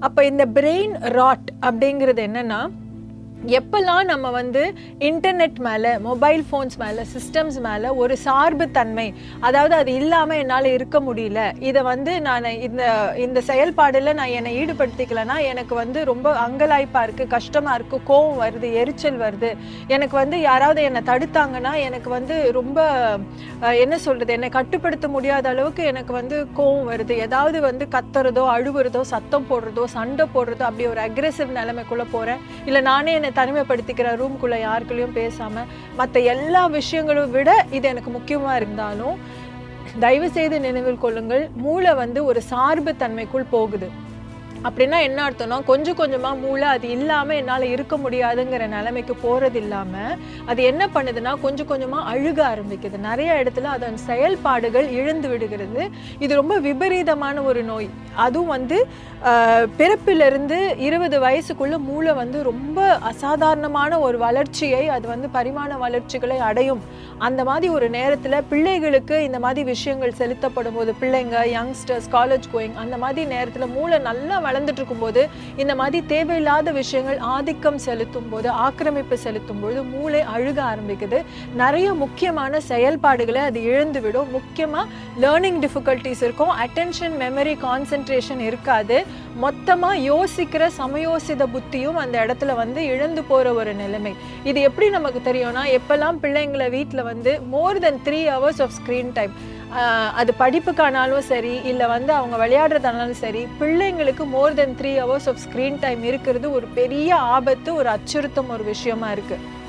அப்போ இந்த brain rod அப்படிங்கிறது என்னன்னா எப்பெல்லாம் நம்ம வந்து இன்டர்நெட் மேலே மொபைல் ஃபோன்ஸ் மேலே சிஸ்டம்ஸ் மேலே ஒரு சார்பு தன்மை அதாவது அது இல்லாமல் என்னால் இருக்க முடியல இதை வந்து நான் இந்த இந்த செயல்பாடில் நான் என்னை ஈடுபடுத்திக்கலைன்னா எனக்கு வந்து ரொம்ப அங்கலாய்ப்பாக இருக்குது கஷ்டமாக இருக்குது கோவம் வருது எரிச்சல் வருது. எனக்கு வந்து யாராவது என்னை தடுத்தாங்கன்னா எனக்கு வந்து ரொம்ப என்ன சொல்கிறது என்னை கட்டுப்படுத்த முடியாத அளவுக்கு எனக்கு வந்து கோவம் வருது. ஏதாவது வந்து கத்துறதோ அழுவுறதோ சத்தம் போடுறதோ சண்டை போடுறதோ அப்படி ஒரு அக்ரெசிவ் நிலைமைக்குள்ளே போகிறேன் இல்லை நானே என்னை தனிமைப்படுத்திக்கிற ரூம்குள்ளே யாருக்குள்ளேயும் பேசாமல் மற்ற எல்லா விஷயங்களும் விட இது எனக்கு முக்கியமாக இருந்தாலும் தயவுசெய்து நினைவில் கொள்ளுங்கள். மூளை வந்து ஒரு சார்பு தன்மைக்குள் போகுது. அப்படின்னா என்ன அர்த்தம்னா கொஞ்சம் கொஞ்சமாக மூளை அது இல்லாமல் என்னால் இருக்க முடியாதுங்கிற நிலைமைக்கு போகிறது இல்லாமல் அது என்ன பண்ணுதுன்னா கொஞ்சம் கொஞ்சமாக அழுக ஆரம்பிக்குது. நிறைய இடத்துல அதன் செயல்பாடுகள் இழந்து விடுகிறது. இது ரொம்ப விபரீதமான ஒரு நோய். அதுவும் வந்து பிறப்பிலிருந்து இருபது வயசுக்குள்ளே மூளை வந்து ரொம்ப அசாதாரணமான ஒரு வளர்ச்சியை அது வந்து பரிமாண வளர்ச்சிகளை அடையும். அந்த மாதிரி ஒரு நேரத்தில் பிள்ளைகளுக்கு இந்த மாதிரி விஷயங்கள் செலுத்தப்படும் போது பிள்ளைங்க யங்ஸ்டர்ஸ் காலேஜ் கோயிங் அந்த மாதிரி நேரத்தில் மூளை நல்லா வளர்ந்துட்டு இருக்கும்போது இந்த மாதிரி தேவையில்லாத விஷயங்கள் ஆதிக்கம் செலுத்தும் போது ஆக்கிரமிப்பு செலுத்தும் போது மூளை அழுக ஆரம்பிக்குது. நிறைய முக்கியமான செயல்பாடுகளை அது இழந்து விடும் முக்கியமாக லேர்னிங் டிஃபிகல்ட்டிஸ் இருக்கும். அட்டென்ஷன் மெமரி கான்சென்ட்ரேஷன் இருக்காது. மொத்தமாக யோசிக்கிற சமயோசித புத்தியும் அந்த இடத்துல வந்து இழந்து போகிற ஒரு நிலைமை. இது எப்படி நமக்கு தெரியும்னா எப்பெல்லாம் பிள்ளைங்களை வீட்டில் வந்து more than three hours of screen time அது படிப்புக்கானாலும் சரி இல்லை வந்து அவங்க விளையாடுறதானாலும் சரி பிள்ளைங்களுக்கு more than three hours of screen time இருக்கிறது ஒரு பெரிய ஆபத்து ஒரு அச்சுறுத்தம் ஒரு விஷயமா இருக்குது